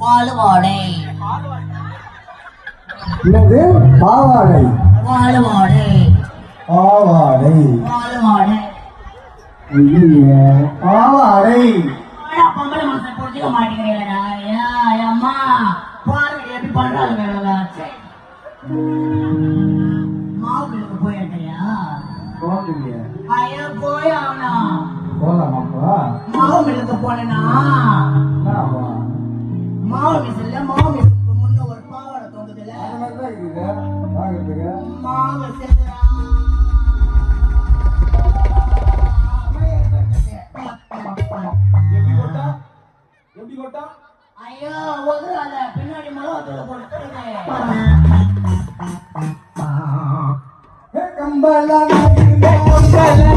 பாலுவாடை என்னது? பாவாடை. பாலுவாடை பாவாடை. பாவாடை. ஆனா பொம்பளை மனசு போகலையே ஐயா போய் ஆகணும் போகலாமாப்பா மாவு போனேன்னா என்னப்பா? மாவு மிஷின்ல மாவு மிஷினுக்கு முன்ன ஒரு பாவாடை பார்க்கறதுக்கு மாவு சேர்த்துறா எப்படி கொட்டா எப்படி கொட்டா ஐயோ ஒதுறாத பின்னாடி மிளகாத்தூள போட்டு கம்பள umbrella.